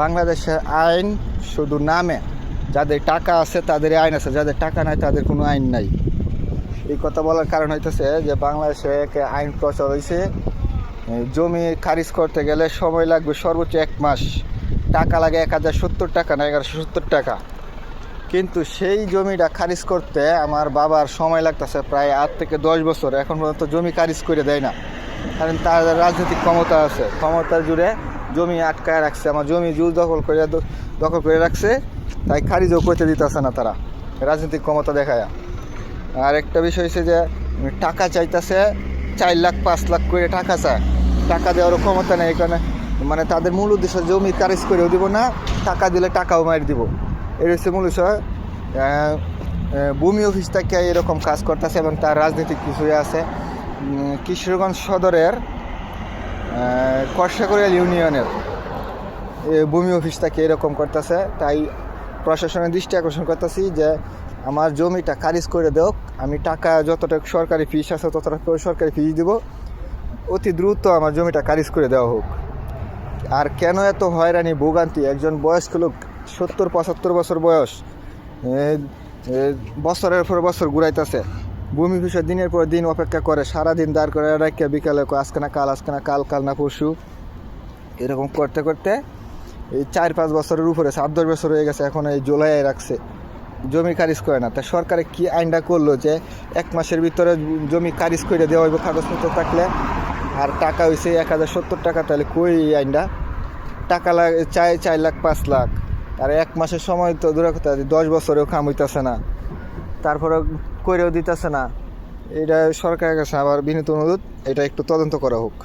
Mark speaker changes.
Speaker 1: বাংলাদেশের আইন শুধু নামে, যাদের টাকা আছে তাদের আইন আছে, যাদের টাকা নাই তাদের কোনো আইন নাই। এই কথা বলার কারণ হইতেছে যে বাংলাদেশে এক আইন প্রচার হয়েছে জমি খারিজ করতে গেলে সময় লাগবে সর্বোচ্চ এক মাস। টাকা লাগে এক হাজার সত্তর টাকা না এগারোশো সত্তর টাকা। কিন্তু সেই জমিটা খারিজ করতে আমার বাবার সময় লাগতেছে প্রায় আট থেকে দশ বছর। এখন পর্যন্ত জমি খারিজ করে দেয় না। কারণ তার রাজনৈতিক ক্ষমতা আছে। ক্ষমতা জুড়ে জমি আটকায় রাখছে, আমার জমি জুল দখল করে দখল করে রাখছে, তাই খারিজও করতে দিতেছে না তারা, রাজনৈতিক ক্ষমতা দেখায়। আর একটা বিষয় হচ্ছে যে, টাকা চাইতেছে, চার লাখ, পাঁচ লাখ করে টাকা চায়। টাকা দেওয়ারও ক্ষমতা নেই, এখানে মানে তাদের মূল উদ্দেশ্য জমি কারিজ করেও দিব না, টাকা দিলে টাকাও মারি দিব। এর হচ্ছে মূল বিষয়। ভূমি অফিস থেকে এরকম কাজ করতেছে এবং তার রাজনৈতিক কিছু আছে। কিশোরগঞ্জ সদরের কর্ষাকরিয়াল ইউনিয়নের ভূমি অফিস থেকে এরকম করতেছে। তাই প্রশাসনের দৃষ্টি আকর্ষণ করতেছি যে আমার জমিটা খারিজ করে দেওক। আমি টাকা যতটা সরকারি ফিস আছে ততটা করে সরকারি ফিস দিব। অতি দ্রুত আমার জমিটা খারিজ করে দেওয়া হোক। আর কেন এত হয়রানি, ভোগান্তি? একজন বয়স্ক লোক, সত্তর পঁচাত্তর বছর বয়স বছরের পর বছর ঘুরাইতেছে। ভূমি অফিসে দিনের পর দিন অপেক্ষা করে, সারাদিন দাঁড় করে রাখিয়া বিকালে আজকে না কাল, আজকে না কাল কাল না পরশু। এরকম করতে করতে এই চার পাঁচ বছরের উপরে, সাত দশ বছর হয়ে গেছে, এখন এই জুলাই রাখছে। জমি খারিজ করে না। তা সরকারে কি আইনটা করল যে এক মাসের ভিতরে জমি খারিজ করে দেওয়া হইব কাগজপত্র থাকলে? আর টাকা হয়েছে এক হাজার সত্তর টাকা, তাহলে কই এই আইনটা? টাকা লাগে চাই চার লাখ, পাঁচ লাখ। আর এক মাসের সময় তো দূরে কথা, দশ বছরেও কাম হইতেছে না। তারপরে কইরেও দিতেছে না। এটা সরকারের কাছে আবার বিনীত অনুরোধ এটা একটু তদন্ত করা হোক।